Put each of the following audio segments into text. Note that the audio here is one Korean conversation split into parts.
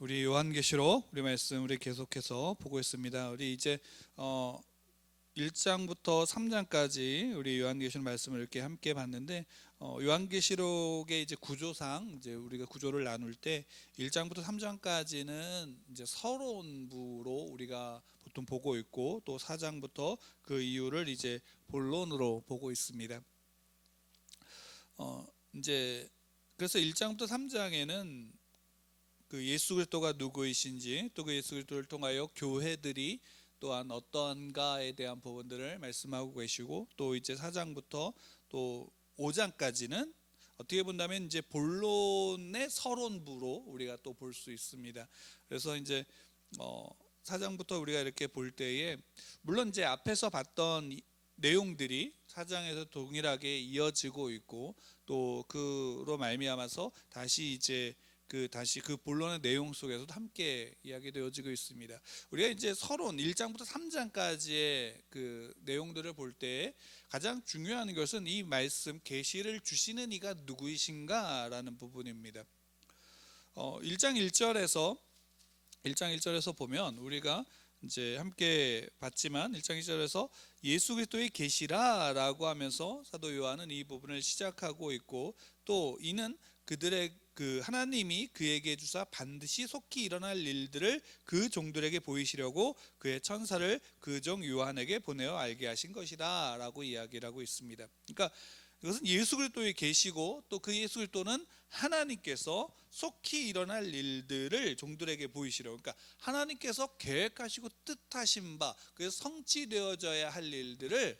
우리 요한계시록 우리 말씀 우리 계속해서 보고 있습니다. 우리 이제 어 1장부터 3장까지 우리 요한계시록 말씀을 이렇게 함께 봤는데 어 요한계시록의 이제 구조상 이제 우리가 구조를 나눌 때 1장부터 3장까지는 이제 서론부로 우리가 보통 보고 있고 또 4장부터 그 이유를 이제 본론으로 보고 있습니다. 어 이제 그래서 1장부터 3장에는 그 예수 그리스도가 누구이신지 또 그 예수 그리스도를 통하여 교회들이 또한 어떠한가에 대한 부분들을 말씀하고 계시고 또 이제 4장부터 또 5장까지는 어떻게 본다면 이제 본론의 서론부로 우리가 또 볼 수 있습니다. 그래서 이제 어 4장부터 우리가 이렇게 볼 때에 물론 이제 앞에서 봤던 이- 내용들이 4장에서 동일하게 이어지고 있고 또 그로 말미암아서 다시 이제 그 다시 그 본론의 내용 속에서도 함께 이야기되어지고 있습니다. 우리가 이제 서론 1장부터 3장까지의 그 내용들을 볼 때 가장 중요한 것은 이 말씀 계시를 주시는 이가 누구이신가라는 부분입니다. 어 1장 1절에서 1장 1절에서 보면 우리가 이제 함께 봤지만 1장 1절에서 예수 그리스도의 계시라라고 하면서 사도 요한은 이 부분을 시작하고 있고 또 이는 그들의 그 하나님이 그에게 주사 반드시 속히 일어날 일들을 그 종들에게 보이시려고 그의 천사를 그 종 요한에게 보내어 알게 하신 것이다라고 이야기를 하고 있습니다. 그러니까 이것은 예수 그리스도의 계시고 또 그 예수 그리스도는 하나님께서 속히 일어날 일들을 종들에게 보이시려고 그러니까 하나님께서 계획하시고 뜻하신 바 그래서 성취되어져야 할 일들을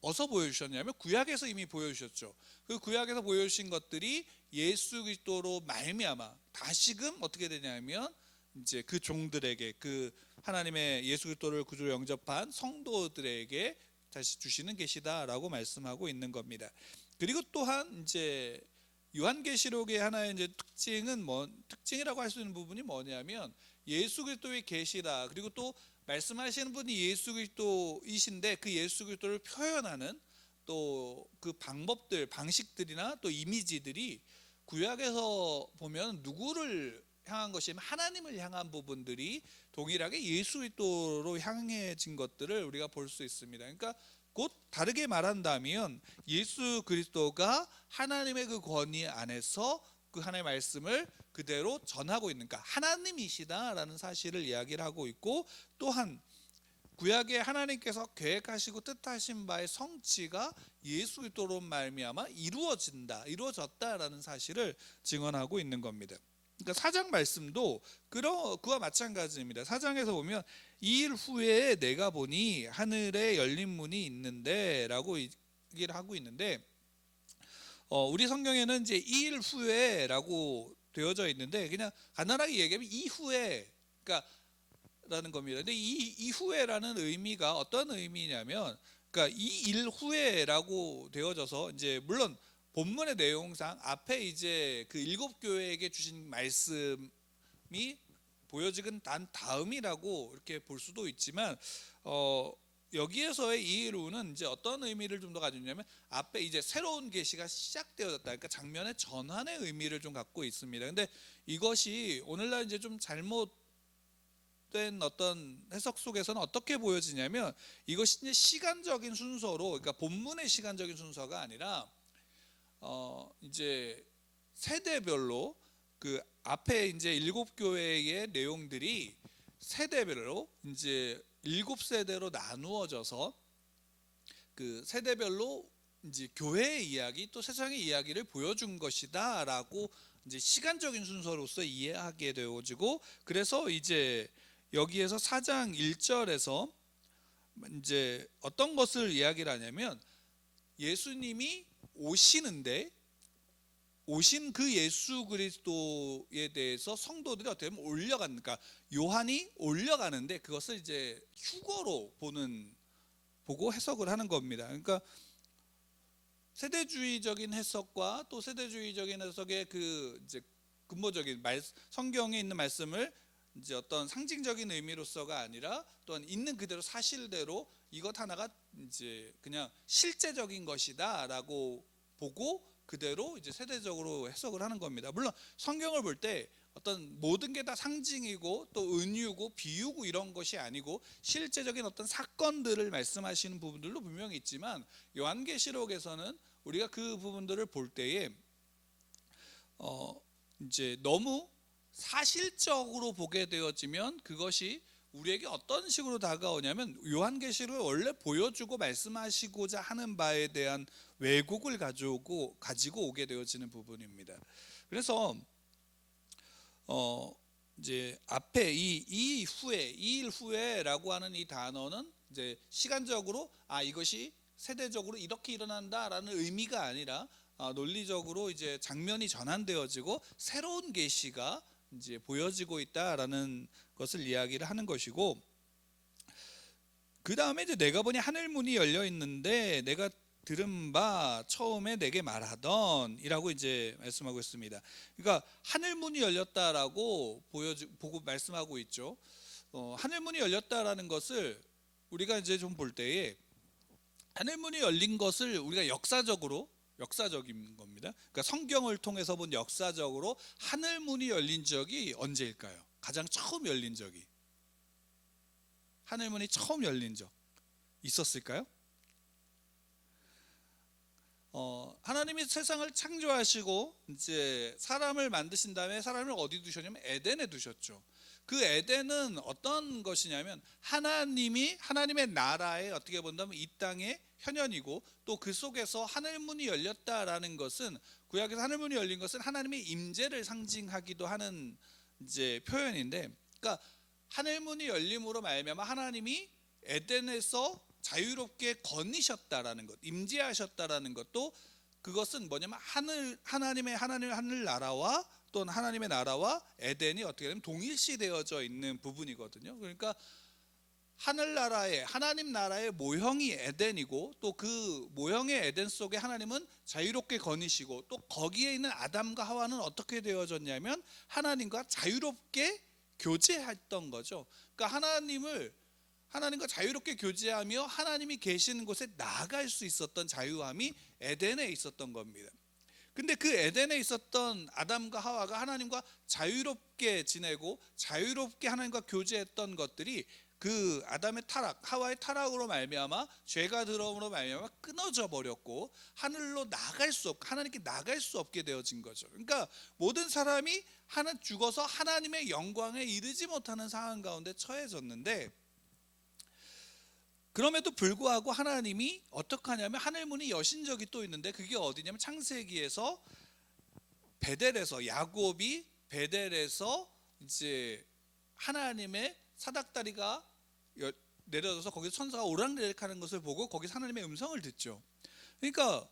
어디서 보여주셨냐면 구약에서 이미 보여주셨죠. 그 구약에서 보여주신 것들이 예수 그리스도로 말미암아 다시금 어떻게 되냐면 이제 그 종들에게 그 하나님의 예수 그리스도를 구주로 영접한 성도들에게 다시 주시는 계시다라고 말씀하고 있는 겁니다. 그리고 또한 이제 요한계시록의 하나의 이제 특징은 뭐 특징이라고 할 수 있는 부분이 뭐냐면 예수 그리스도의 계시다. 그리고 또 말씀하시는 분이 예수 그리스도이신데 그 예수 그리스도를 표현하는 또 그 방법들, 방식들이나 또 이미지들이 구약에서 보면 누구를 향한 것이면 하나님을 향한 부분들이 동일하게 예수 그리스도로 향해진 것들을 우리가 볼 수 있습니다. 그러니까 곧 다르게 말한다면 예수 그리스도가 하나님의 그 권위 안에서 그 하나님의 말씀을 그대로 전하고 있는 그러니까 하나님이시다라는 사실을 이야기를 하고 있고 또한 구약에 하나님께서 계획하시고 뜻하신 바의 성취가 예수 그리스도로 말미암아 이루어진다, 이루어졌다라는 사실을 증언하고 있는 겁니다. 그러니까 사장 말씀도 그러 그와 마찬가지입니다. 사장에서 보면 이 일 후에 내가 보니 하늘에 열린 문이 있는데라고 얘기를 하고 있는데 어, 우리 성경에는 이제 이 일 후에라고 되어져 있는데 그냥 간단하게 얘기하면 이후에 그러니까 라는 겁니다. 근데 이 이후에라는 의미가 어떤 의미냐면 그러니까 이 일 후에라고 되어져서 이제 물론 본문의 내용상 앞에 이제 그 일곱 교회에게 주신 말씀이 보여지긴 단 다음이라고 이렇게 볼 수도 있지만 어 여기에서의 이 일후는 이제 어떤 의미를 좀 더 가지냐면 앞에 이제 새로운 계시가 시작되어졌다. 그러니까 장면의 전환의 의미를 좀 갖고 있습니다. 근데 이것이 오늘날 이제 좀 잘못 된 어떤 해석 속에서는 어떻게 보여지냐면 이것이 시간적인 순서로 그러니까 본문의 시간적인 순서가 아니라 어 이제 세대별로 그 앞에 이제 일곱 교회의 내용들이 세대별로 이제 일곱 세대로 나누어져서 그 세대별로 이제 교회의 이야기 또 세상의 이야기를 보여준 것이다라고 이제 시간적인 순서로서 이해하게 되어지고 그래서 이제 여기에서 4장 1절에서 이제 어떤 것을 이야기를 하냐면 예수님이 오시는데 오신 그 예수 그리스도에 대해서 성도들이 어떻게 보면 올려가는 그러니까 요한이 올려가는데 그것을 이제 휴거로 보는 보고 해석을 하는 겁니다. 그러니까 세대주의적인 해석과 또 세대주의적인 해석의 그 이제 근본적인 말 성경에 있는 말씀을 이제 어떤 상징적인 의미로서가 아니라 또한 있는 그대로 사실대로 이것 하나가 이제 그냥 실제적인 것이다라고 보고 그대로 이제 세대적으로 해석을 하는 겁니다. 물론 성경을 볼 때 어떤 모든 게 다 상징이고 또 은유고 비유고 이런 것이 아니고 실제적인 어떤 사건들을 말씀하시는 부분들도 분명히 있지만 요한계시록에서는 우리가 그 부분들을 볼 때에 어 이제 너무 사실적으로 보게 되어지면 그것이 우리에게 어떤 식으로 다가오냐면 요한계시록을 원래 보여주고 말씀하시고자 하는 바에 대한 왜곡을 가지고 가지고 오게 되어지는 부분입니다. 그래서 어 이제 앞에 이, 이 후에 이 일 후에라고 하는 이 단어는 이제 시간적으로 아 이것이 세대적으로 이렇게 일어난다라는 의미가 아니라 아, 논리적으로 이제 장면이 전환되어지고 새로운 계시가 이제 보여지고 있다라는 것을 이야기를 하는 것이고 그 다음에 이제 내가 보니 하늘 문이 열려 있는데 내가 들은 바 처음에 내게 말하던이라고 이제 말씀하고 있습니다. 그러니까 하늘 문이 열렸다라고 보여주 보고 말씀하고 있죠. 어, 하늘 문이 열렸다라는 것을 우리가 이제 좀 볼 때에 하늘 문이 열린 것을 우리가 역사적으로 역사적인 겁니다. 그러니까 성경을 통해서 본 역사적으로 하늘 문이 열린 적이 언제일까요? 가장 처음 열린 적이 하늘 문이 처음 열린 적 있었을까요? 어, 하나님이 세상을 창조하시고 이제 사람을 만드신 다음에 사람을 어디 두셨냐면 에덴에 두셨죠. 그 에덴은 어떤 것이냐면 하나님이 하나님의 나라에 어떻게 본다면 이 땅의 현현이고 또 그 속에서 하늘 문이 열렸다라는 것은 구약에서 하늘 문이 열린 것은 하나님의 임재를 상징하기도 하는 이제 표현인데, 그러니까 하늘 문이 열림으로 말미암아 하나님이 에덴에서 자유롭게 거니셨다라는 것, 임재하셨다라는 것도 그것은 뭐냐면 하늘 하나님의 하나님의 하늘 나라와 또는 하나님의 나라와 에덴이 어떻게 되면 동일시되어져 있는 부분이거든요. 그러니까 하늘 나라의 하나님 나라의 모형이 에덴이고 또 그 모형의 에덴 속에 하나님은 자유롭게 거니시고 또 거기에 있는 아담과 하와는 어떻게 되어졌냐면 하나님과 자유롭게 교제했던 거죠. 그러니까 하나님을 하나님과 자유롭게 교제하며 하나님이 계시는 곳에 나아갈 수 있었던 자유함이 에덴에 있었던 겁니다. 근데 그 에덴에 있었던 아담과 하와가 하나님과 자유롭게 지내고 자유롭게 하나님과 교제했던 것들이 그 아담의 타락, 하와의 타락으로 말미암아 죄가 들어옴으로 말미암아 끊어져 버렸고 하늘로 나갈 수 없, 하나님께 나갈 수 없게 되어진 거죠. 그러니까 모든 사람이 하나 죽어서 하나님의 영광에 이르지 못하는 상황 가운데 처해졌는데 그럼에도 불구하고 하나님이 어떻게 하냐면 하늘 문이 여신 적이 또 있는데 그게 어디냐면 창세기에서 베델에서 야곱이 베델에서 이제 하나님의 사닥다리가 여- 내려져서 거기서 천사가 오락내락하는 것을 보고 거기서 하나님의 음성을 듣죠. 그러니까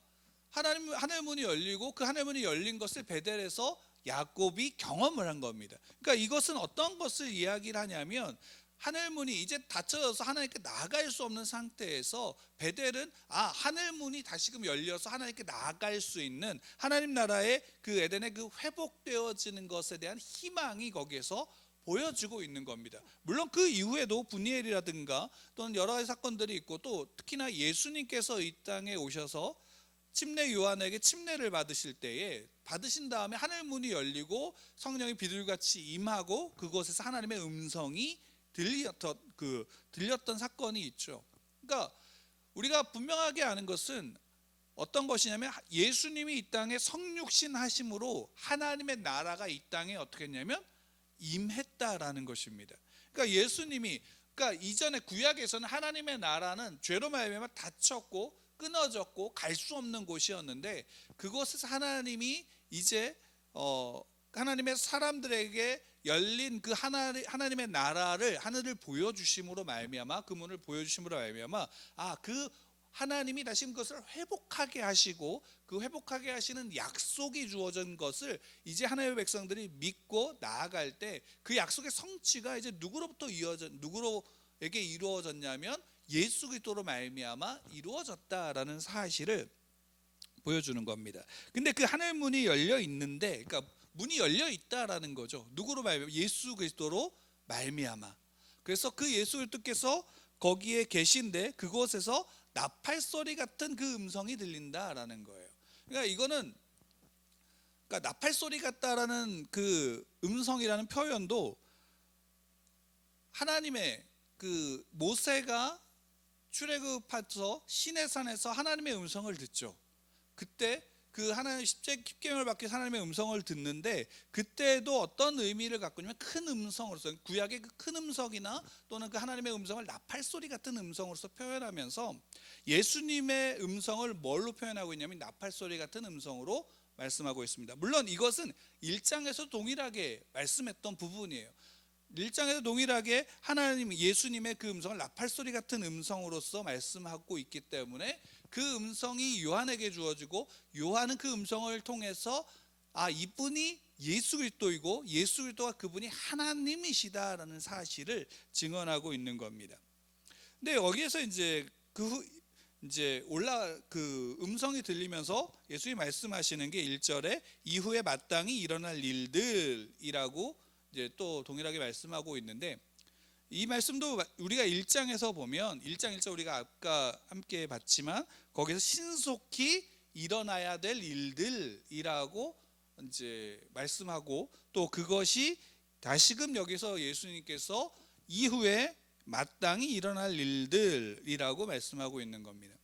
하나님 하늘 문이 열리고 그 하늘 문이 열린 것을 베델에서 야곱이 경험을 한 겁니다. 그러니까 이것은 어떤 것을 이야기를 하냐면 하늘 문이 이제 닫혀져서 하나님께 나아갈 수 없는 상태에서 베델은 아 하늘 문이 다시금 열려서 하나님께 나아갈 수 있는 하나님 나라의 그 에덴의 그 회복되어지는 것에 대한 희망이 거기에서 보여지고 있는 겁니다. 물론 그 이후에도 분이엘이라든가 또는 여러 가지 사건들이 있고 또 특히나 예수님께서 이 땅에 오셔서 침례 요한에게 침례를 받으실 때에 받으신 다음에 하늘 문이 열리고 성령이 비둘같이 임하고 그곳에서 하나님의 음성이 들렸던 그 들렸던 사건이 있죠. 그러니까 우리가 분명하게 아는 것은 어떤 것이냐면 예수님이 이 땅에 성육신 하심으로 하나님의 나라가 이 땅에 어떻게 했냐면 임했다라는 것입니다. 그러니까 예수님이 그러니까 이전에 구약에서는 하나님의 나라는 죄로 말미암아 닫혔고 끊어졌고 갈 수 없는 곳이었는데 그곳에서 하나님이 이제 어 하나님의 사람들에게 열린 그 하나 하나님의 나라를 하늘을 보여주심으로 말미암아 그 문을 보여주심으로 말미암아 아그 하나님이 다시 그것을 회복하게 하시고 그 회복하게 하시는 약속이 주어진 것을 이제 하나님의 백성들이 믿고 나아갈 때 그 약속의 성취가 이제 누구로부터 이어져 누구로에게 이루어졌냐면 예수 그리스도로 말미암아 이루어졌다라는 사실을 보여주는 겁니다. 근데 그 하늘 문이 열려 있는데, 그러니까 문이 열려 있다라는 거죠. 누구로 말미암아? 예수 그리스도로 말미암아. 그래서 그 예수 그리스도께서 거기에 계신데 그곳에서 나팔 소리 같은 그 음성이 들린다라는 거예요. 그러니까 이거는 그러니까 나팔 소리 같다라는 그 음성이라는 표현도 하나님의 그 모세가 출애굽하서 시내산에서 하나님의 음성을 듣죠. 그때 그 하나님 십제 십계명을 받기 하나님의 음성을 듣는데 그때도 어떤 의미를 갖고 있냐면 큰 음성으로서 구약의 그 큰 음성이나 또는 그 하나님의 음성을 나팔 소리 같은 음성으로서 표현하면서 예수님의 음성을 뭘로 표현하고 있냐면 나팔 소리 같은 음성으로 말씀하고 있습니다. 물론 이것은 1장에서 동일하게 말씀했던 부분이에요. 1장에서 동일하게 하나님 예수님의 그 음성을 나팔 소리 같은 음성으로서 말씀하고 있기 때문에 그 음성이 요한에게 주어지고 요한은 그 음성을 통해서 아 이분이 예수 그리스도이고 예수 그리스도가 그분이 하나님이시다라는 사실을 증언하고 있는 겁니다. 근데 여기에서 이제 그 후- 이제 올라 그 음성이 들리면서 예수님이 말씀하시는 게 1절에 이후에 마땅히 일어날 일들이라고 이제 또 동일하게 말씀하고 있는데 이 말씀도 우리가 1장에서 보면 1장 1절 우리가 아까 함께 봤지만 거기서 신속히 일어나야 될 일들이라고 이제 말씀하고 또 그것이 다시금 여기서 예수님께서 이후에 마땅히 일어날 일들이라고 말씀하고 있는 겁니다.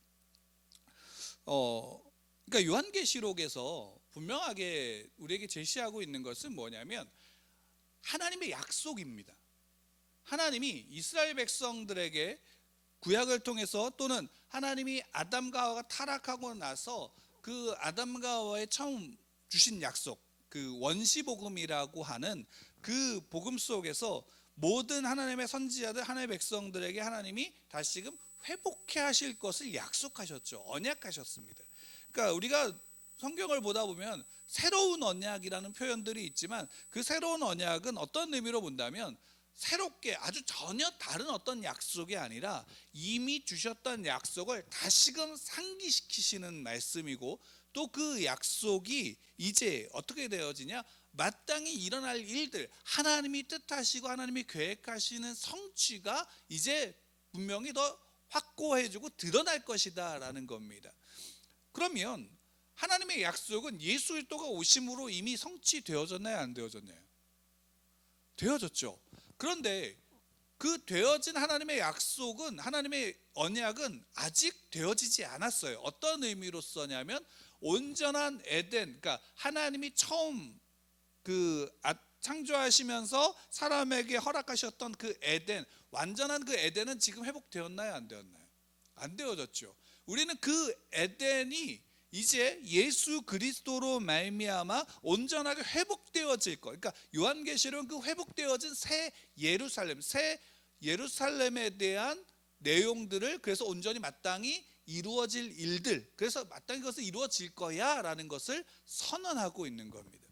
어, 그러니까 요한계시록에서 분명하게 우리에게 제시하고 있는 것은 뭐냐면 하나님의 약속입니다. 하나님이 이스라엘 백성들에게 구약을 통해서 또는 하나님이 아담과 하와가 타락하고 나서 그 아담과 하와의 처음 주신 약속, 그 원시 복음이라고 하는 그 복음 속에서 모든 하나님의 선지자들 하나님의 백성들에게 하나님이 다시금 회복해 하실 것을 약속하셨죠. 언약하셨습니다. 그러니까 우리가 성경을 보다 보면 새로운 언약이라는 표현들이 있지만 그 새로운 언약은 어떤 의미로 본다면 새롭게 아주 전혀 다른 어떤 약속이 아니라 이미 주셨던 약속을 다시금 상기시키시는 말씀이고 또 그 약속이 이제 어떻게 되어지냐 마땅히 일어날 일들 하나님이 뜻하시고 하나님이 계획하시는 성취가 이제 분명히 더 확고해지고 드러날 것이다라는 겁니다. 그러면 하나님의 약속은 예수 그리스도가 오심으로 이미 성취되어졌나요, 안 되어졌나요? 되어졌죠. 그런데 그 되어진 하나님의 약속은 하나님의 언약은 아직 되어지지 않았어요. 어떤 의미로서냐면 온전한 에덴, 그러니까 하나님이 처음 그 아- 창조하시면서 사람에게 허락하셨던 그 에덴, 완전한 그 에덴은 지금 회복되었나요, 안 되었나요? 안 되어졌죠. 우리는 그 에덴이 이제 예수 그리스도로 말미암아 온전하게 회복되어질 거. 그러니까 요한계시록은 그 회복되어진 새 예루살렘, 새 예루살렘에 대한 내용들을 그래서 온전히 마땅히 이루어질 일들, 그래서 마땅히 그것을 이루어질 거야라는 것을 선언하고 있는 겁니다.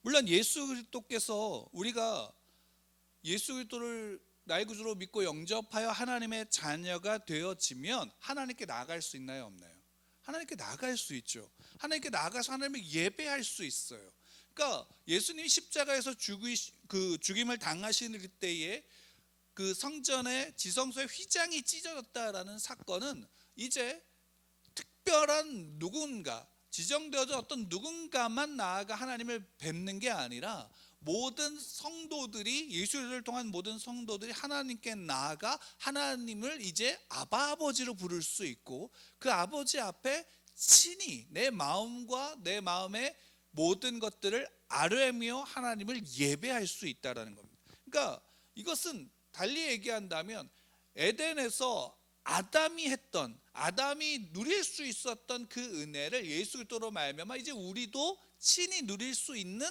물론 예수 그리스도께서 우리가 예수 그리스도를 나의 구주로 믿고 영접하여 하나님의 자녀가 되어지면 하나님께 나아갈 수 있나요, 없나요? 하나님께 나아갈 수 있죠. 하나님께 나아가서 하나님을 예배할 수 있어요. 그러니까 예수님이 십자가에서 죽이 그 죽임을 당하시는 그때에 그 성전의 지성소의 휘장이 찢어졌다라는 사건은 이제 특별한 누군가 지정되어진 어떤 누군가만 나아가 하나님을 뵙는 게 아니라 모든 성도들이 예수를 통한 모든 성도들이 하나님께 나아가 하나님을 이제 아바 아버지로 부를 수 있고 그 아버지 앞에 친히 내 마음과 내 마음의 모든 것들을 아뢰며 하나님을 예배할 수 있다라는 겁니다. 그러니까 이것은 달리 얘기한다면 에덴에서 아담이 했던 아담이 누릴 수 있었던 그 은혜를 예수 그리스도로 말미암아 이제 우리도 친히 누릴 수 있는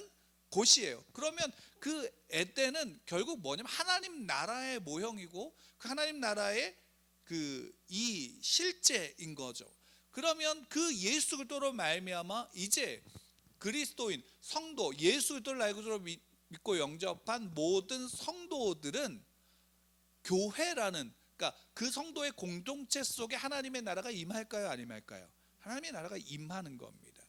곳이에요. 그러면 그 에덴은 결국 뭐냐면 하나님 나라의 모형이고 그 하나님 나라의 그 이 실제인 거죠. 그러면 그 예수 그리스도로 말미암아 이제 그리스도인 성도 예수 그리스도를 알고로 믿고 영접한 모든 성도들은 교회라는 그러니까 그 성도의 공동체 속에 하나님의 나라가 임할까요, 안 임할까요? 하나님의 나라가 임하는 겁니다.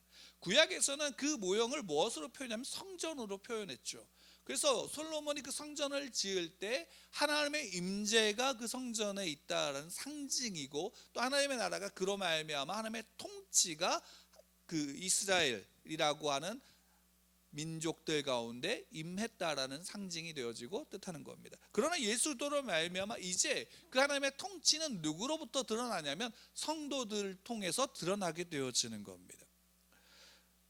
구약에서는 그 모형을 무엇으로 표현하면 성전으로 표현했죠. 그래서 솔로몬이 그 성전을 지을 때 하나님의 임재가 그 성전에 있다라는 상징이고 또 하나님의 나라가 그로 말미암아 하나님의 통치가 그 이스라엘이라고 하는 민족들 가운데 임했다라는 상징이 되어지고 뜻하는 겁니다. 그러나 예수도로 말미암아 이제 그 하나님의 통치는 누구로부터 드러나냐면 성도들 통해서 드러나게 되어지는 겁니다.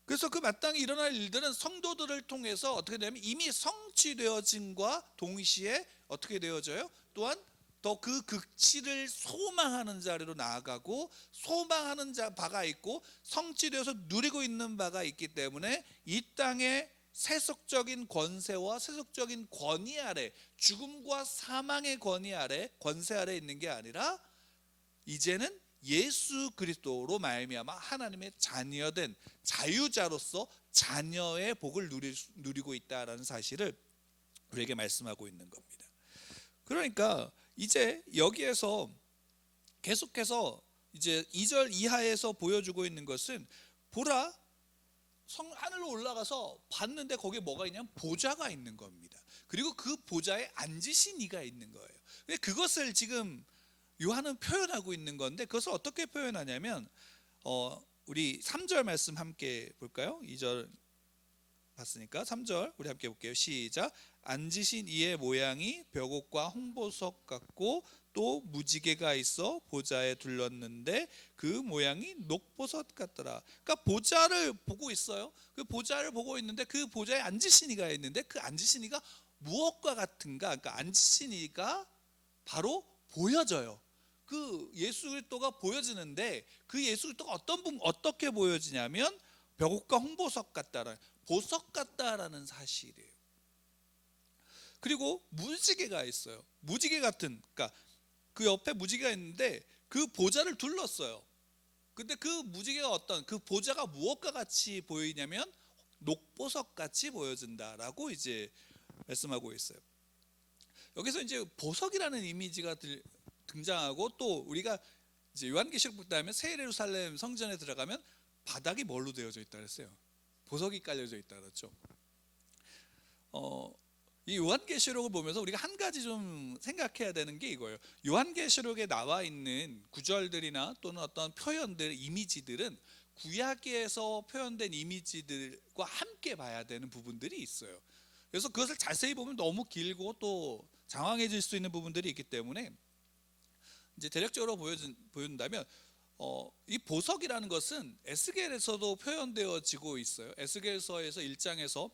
그래서 그 마땅히 일어날 일들은 성도들을 통해서 어떻게 되냐면 이미 성취되어진과 동시에 어떻게 되어져요? 또한 더 그 극치를 소망하는 자리로 나아가고 소망하는 자 바가 있고 성취되어서 누리고 있는 바가 있기 때문에 이 땅의 세속적인 권세와 세속적인 권위 아래 죽음과 사망의 권위 아래 권세 아래 있는 게 아니라 이제는 예수 그리스도로 말미암아 하나님의 자녀된 자유자로서 자녀의 복을 누리, 누리고 있다라는 사실을 우리에게 말씀하고 있는 겁니다. 그러니까 이제 여기에서 계속해서 이제 2절 이하에서 보여주고 있는 것은 보라 성 하늘로 올라가서 봤는데 거기에 뭐가 있냐면 보좌가 있는 겁니다. 그리고 그 보좌에 앉으신 이가 있는 거예요. 근데 그것을 지금 요한은 표현하고 있는 건데 그것을 어떻게 표현하냐면 어 우리 3절 말씀 함께 볼까요? 2절 봤으니까 3절 우리 함께 볼게요. 시작. 앉으신 이의 모양이 벽옥과 홍보석 같고 또 무지개가 있어 보좌에 둘렀는데 그 모양이 녹보석 같더라. 그러니까 보좌를 보고 있어요. 그 보좌를 보고 있는데 그 보좌에 앉으신 이가 있는데 그 앉으신 이가 무엇과 같은가? 그러니까 앉으신 이가 바로 보여져요. 그 예수 그리스도가 보여지는데 그 예수 그리스도가 어떤 분 어떻게 보여지냐면 벽옥과 홍보석 같다라는 보석 같다라는 사실이에요. 그리고 무지개가 있어요. 무지개 같은 그러니까 그 옆에 무지개가 있는데 그 보좌를 둘렀어요. 근데 그 무지개가 어떤 그 보좌가 무엇과 같이 보이냐면 녹보석 같이 보여진다라고 이제 말씀하고 있어요. 여기서 이제 보석이라는 이미지가 들, 등장하고 또 우리가 이제 요한계시록 보다 하면 새 예루살렘 성전에 들어가면 바닥이 뭘로 되어져 있다 그랬어요. 보석이 깔려져 있다 그랬죠. 어, 이 요한계시록을 보면서 우리가 한 가지 좀 생각해야 되는 게 이거예요. 요한계시록에 나와 있는 구절들이나 또는 어떤 표현들, 이미지들은 구약에서 표현된 이미지들과 함께 봐야 되는 부분들이 있어요. 그래서 그것을 자세히 보면 너무 길고 또 장황해질 수 있는 부분들이 있기 때문에 이제 대략적으로 보여준, 보여준다면 어, 이 보석이라는 것은 에스겔에서도 표현되어지고 있어요. 에스겔서에서 1장에서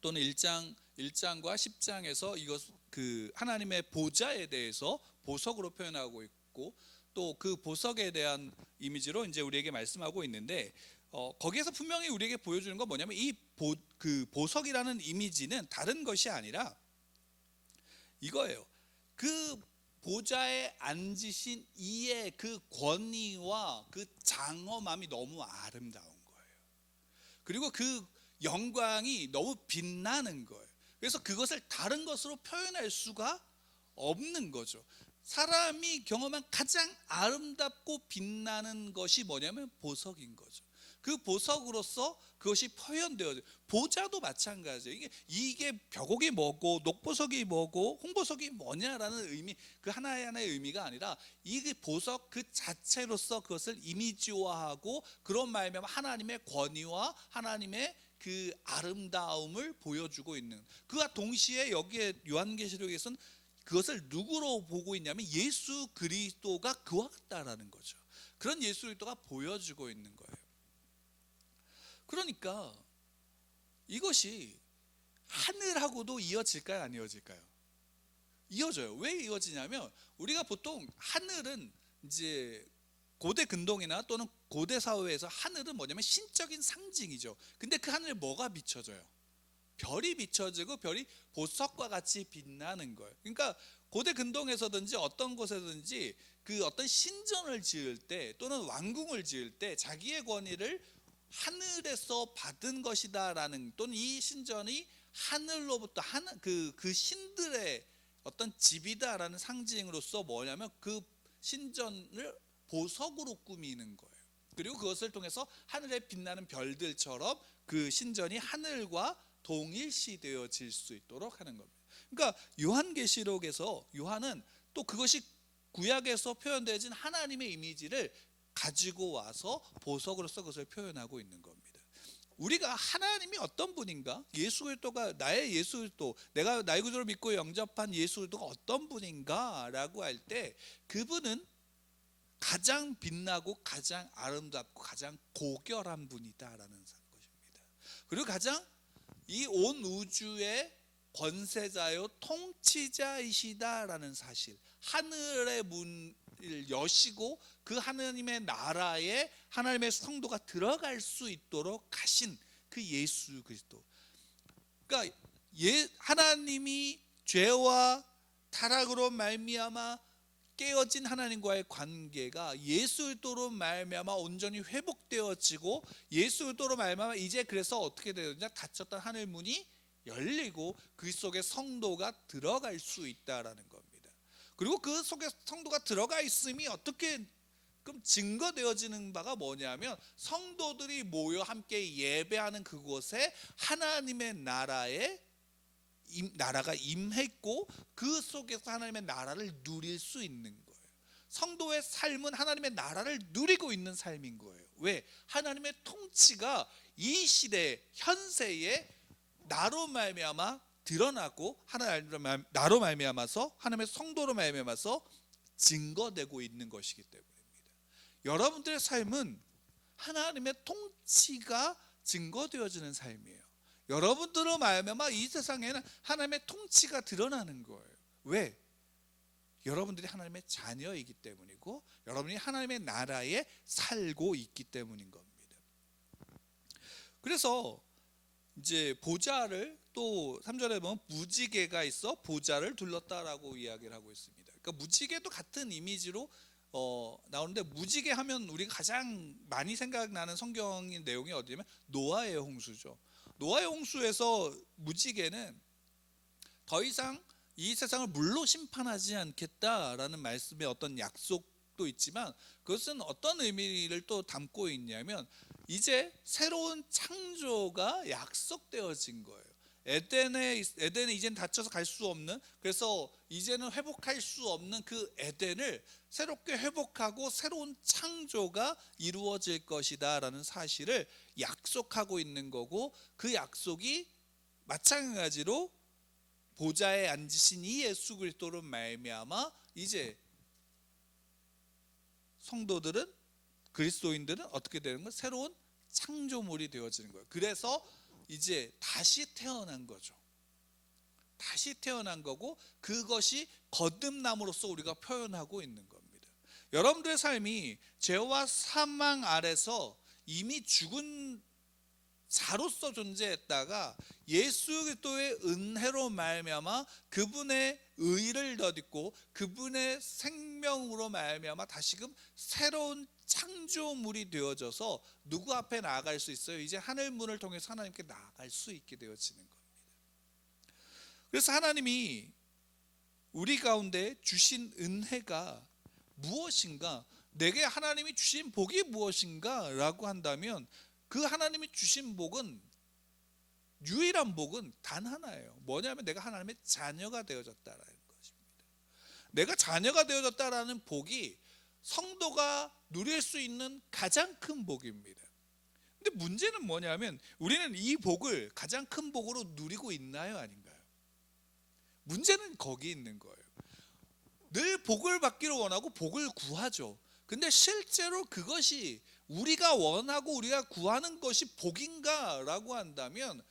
또는 1장 1장과 10장에서 이것 그 하나님의 보좌에 대해서 보석으로 표현하고 있고 또 그 보석에 대한 이미지로 이제 우리에게 말씀하고 있는데 어, 거기에서 분명히 우리에게 보여주는 건 뭐냐면 이 보, 그 보석이라는 이미지는 다른 것이 아니라 이거예요. 그 보좌에 앉으신 이의 그 권위와 그 장엄함이 너무 아름다운 거예요. 그리고 그 영광이 너무 빛나는 거예요. 그래서 그것을 다른 것으로 표현할 수가 없는 거죠. 사람이 경험한 가장 아름답고 빛나는 것이 뭐냐면 보석인 거죠. 그 보석으로서 그것이 표현되어져. 보자도 마찬가지예요. 이게 이게 벽옥이 뭐고 녹보석이 뭐고 홍보석이 뭐냐라는 의미 그 하나의 하나의 의미가 아니라 이 보석 그 자체로서 그것을 이미지화하고 그런 말면 하나님의 권위와 하나님의 그 아름다움을 보여주고 있는 그와 동시에 여기에 요한계시록에서는 그것을 누구로 보고 있냐면 예수 그리스도가 그와 같다라는 거죠. 그런 예수 그리스도가 보여주고 있는 거예요. 그러니까 이것이 하늘하고도 이어질까요, 안 이어질까요? 이어져요. 왜 이어지냐면 우리가 보통 하늘은 이제 고대 근동이나 또는 고대 사회에서 하늘은 뭐냐면 신적인 상징이죠. 근데 그 하늘에 뭐가 비춰져요? 별이 비춰지고 별이 보석과 같이 빛나는 거예요. 그러니까 고대 근동에서든지 어떤 곳에든지 그 어떤 신전을 지을 때 또는 왕궁을 지을 때 자기의 권위를 하늘에서 받은 것이다라는 또는 이 신전이 하늘로부터 하늘 그, 그 신들의 어떤 집이다라는 상징으로서 뭐냐면 그 신전을 보석으로 꾸미는 거예요. 그리고 그것을 통해서 하늘에 빛나는 별들처럼 그 신전이 하늘과 동일시 되어질 수 있도록 하는 겁니다. 그러니까 요한계시록에서 요한은 또 그것이 구약에서 표현되어진 하나님의 이미지를 가지고 와서 보석으로서 그것을 표현하고 있는 겁니다. 우리가 하나님이 어떤 분인가? 예수 그리스도가 나의 예수 그리스도, 내가 나의 구주를 믿고 영접한 예수 그리스도가 어떤 분인가라고 할 때 그분은 가장 빛나고 가장 아름답고 가장 고결한 분이다라는 것입니다. 그리고 가장 이 온 우주의 권세자요 통치자이시다라는 사실. 하늘의 문을 여시고 그 하나님의 나라에 하나님의 성도가 들어갈 수 있도록 가신 그 예수 그리스도. 그러니까 예, 하나님이 죄와 타락으로 말미암아 깨어진 하나님과의 관계가 예수 그리스도로 말미암아 온전히 회복되어지고 예수 그리스도로 말미암아 이제 그래서 어떻게 되느냐 닫혔던 하늘 문이 열리고 그 속에 성도가 들어갈 수 있다라는 겁니다. 그리고 그 속에 성도가 들어가 있음이 어떻게 그럼 증거되어지는 바가 뭐냐면 성도들이 모여 함께 예배하는 그곳에 하나님의 나라에 임, 나라가 임했고 그 속에서 하나님의 나라를 누릴 수 있는 거예요. 성도의 삶은 하나님의 나라를 누리고 있는 삶인 거예요. 왜? 하나님의 통치가 이 시대 현세에 나로 말미암아 드러나고 하나님 나로 말미암아서 하나님의 성도로 말미암아서 증거되고 있는 것이기 때문입니다. 여러분들의 삶은 하나님의 통치가 증거되어지는 삶이에요. 여러분들로 말미암아 이 세상에는 하나님의 통치가 드러나는 거예요. 왜? 여러분들이 하나님의 자녀이기 때문이고 여러분이 하나님의 나라에 살고 있기 때문인 겁니다. 그래서 이제 보좌를 또 3절에 보면 무지개가 있어 보좌를 둘렀다라고 이야기를 하고 있습니다. 그러니까 무지개도 같은 이미지로 어, 나오는데 무지개 하면 우리가 가장 많이 생각나는 성경의 내용이 어디냐면 노아의 홍수죠. 노아의 홍수에서 무지개는 더 이상 이 세상을 물로 심판하지 않겠다라는 말씀의 어떤 약속도 있지만 그것은 어떤 의미를 또 담고 있냐면 이제 새로운 창조가 약속되어진 거예요. 에덴에 에덴에 이제는 닫혀서 갈 수 없는 그래서 이제는 회복할 수 없는 그 에덴을 새롭게 회복하고 새로운 창조가 이루어질 것이다라는 사실을 약속하고 있는 거고 그 약속이 마찬가지로 보좌에 앉으신 이 예수 그리스도로 말미암아 이제 성도들은 그리스도인들은 어떻게 되는 거 새로운 창조물이 되어지는 거예요. 그래서 이제 다시 태어난 거죠. 다시 태어난 거고 그것이 거듭남으로써 우리가 표현하고 있는 겁니다. 여러분들의 삶이 죄와 사망 아래서 이미 죽은 자로서 존재했다가 예수 그리스도의 은혜로 말미암아 그분의 의를 덧입고 그분의 생명으로 말미암아 다시금 새로운 창조물이 되어져서 누구 앞에 나아갈 수 있어요? 이제 하늘 문을 통해서 하나님께 나아갈 수 있게 되어지는 겁니다. 그래서 하나님이 우리 가운데 주신 은혜가 무엇인가? 내게 하나님이 주신 복이 무엇인가 라고 한다면 그 하나님이 주신 복은 유일한 복은 단 하나예요. 뭐냐면 내가 하나님의 자녀가 되어졌다라는 것입니다. 내가 자녀가 되어졌다라는 복이 성도가 누릴 수 있는 가장 큰 복입니다. 근데 문제는 뭐냐면 우리는 이 복을 가장 큰 복으로 누리고 있나요, 아닌가요? 문제는 거기 있는 거예요. 늘 복을 받기를 원하고 복을 구하죠. 근데 실제로 그것이 우리가 원하고 우리가 구하는 것이 복인가라고 한다면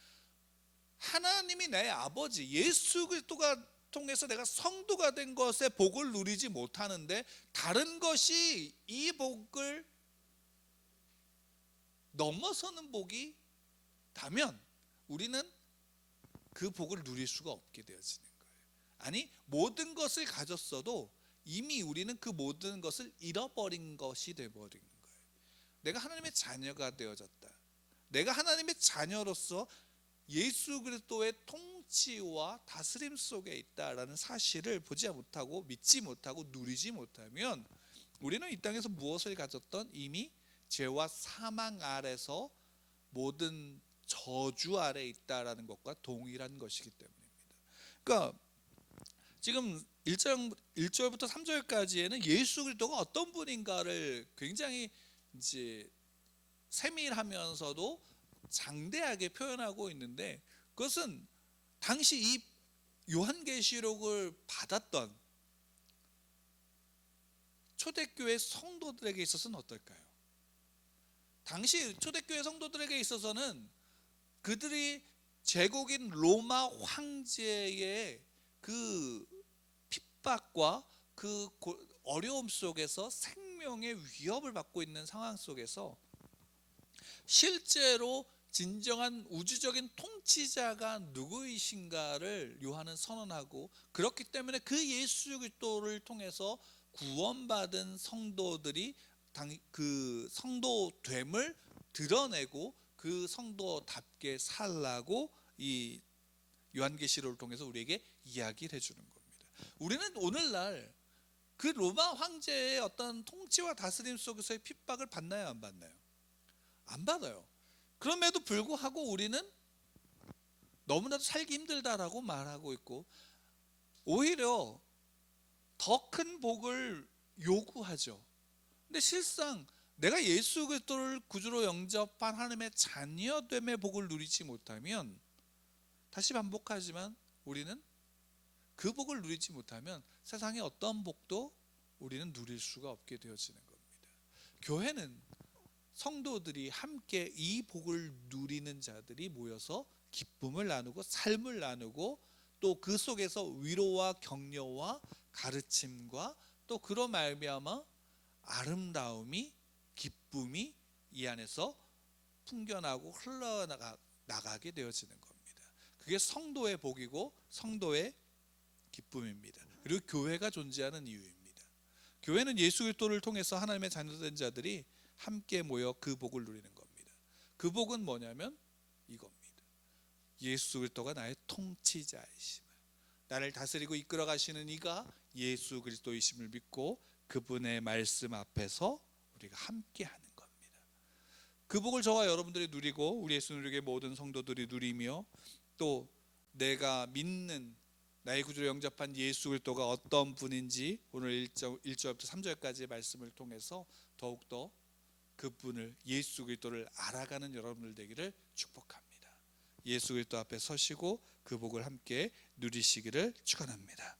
하나님이 내 아버지 예수 그리스도가 통해서 내가 성도가 된 것에 복을 누리지 못하는데 다른 것이 이 복을 넘어서는 복이 다면 우리는 그 복을 누릴 수가 없게 되어지는 거예요. 아니 모든 것을 가졌어도 이미 우리는 그 모든 것을 잃어버린 것이 되어버린 거예요. 내가 하나님의 자녀가 되어졌다. 내가 하나님의 자녀로서 예수 그리스도의 통 치와 다스림 속에 있다라는 사실을 보지 못하고 믿지 못하고 누리지 못하면 우리는 이 땅에서 무엇을 가졌던 이미 죄와 사망 아래서 모든 저주 아래 있다라는 것과 동일한 것이기 때문입니다. 그러니까 지금 1장 1절부터 3절까지에는 예수 그리스도가 어떤 분인가를 굉장히 이제 세밀하면서도 장대하게 표현하고 있는데 그것은 당시 이 요한계시록을 받았던 초대교회 성도들에게 있어서는 어떨까요? 당시 초대교회 성도들에게 있어서는 그들이 제국인 로마 황제의 그 핍박과 그 고- 어려움 속에서 생명의 위협을 받고 있는 상황 속에서 실제로 진정한 우주적인 통치자가 누구이신가를 요한은 선언하고 그렇기 때문에 그 예수 그리스도를 통해서 구원받은 성도들이 당, 그 성도됨을 드러내고 그 성도답게 살라고 이 요한계시록을 통해서 우리에게 이야기를 해주는 겁니다. 우리는 오늘날 그 로마 황제의 어떤 통치와 다스림 속에서의 핍박을 받나요, 안 받나요? 안 받아요. 그럼에도 불구하고 우리는 너무나도 살기 힘들다라고 말하고 있고 오히려 더 큰 복을 요구하죠. 근데 실상 내가 예수 그리스도를 구주로 영접한 하나님의 자녀됨의 복을 누리지 못하면 다시 반복하지만 우리는 그 복을 누리지 못하면 세상의 어떤 복도 우리는 누릴 수가 없게 되어지는 겁니다. 교회는 성도들이 함께 이 복을 누리는 자들이 모여서 기쁨을 나누고 삶을 나누고 또 그 속에서 위로와 격려와 가르침과 또 그로 말미암아 아름다움이 기쁨이 이 안에서 풍겨나고 흘러나가 나가게 되어지는 겁니다. 그게 성도의 복이고 성도의 기쁨입니다. 그리고 교회가 존재하는 이유입니다. 교회는 예수 그리스도를 통해서 하나님의 자녀된 자들이 함께 모여 그 복을 누리는 겁니다. 그 복은 뭐냐면 이겁니다. 예수 그리스도가 나의 통치자이심을 나를 다스리고 이끌어 가시는 이가 예수 그리스도이심을 믿고 그분의 말씀 앞에서 우리가 함께 하는 겁니다. 그 복을 저와 여러분들이 누리고 우리 예수 누리게 모든 성도들이 누리며 또 내가 믿는 나의 구주로 영접한 예수 그리스도가 어떤 분인지 오늘 1절, 1절부터 3절까지의 말씀을 통해서 더욱더 그분을 예수 그리스도를 알아가는 여러분들 되기를 축복합니다. 예수 그리스도 앞에 서시고 그 복을 함께 누리시기를 축원합니다.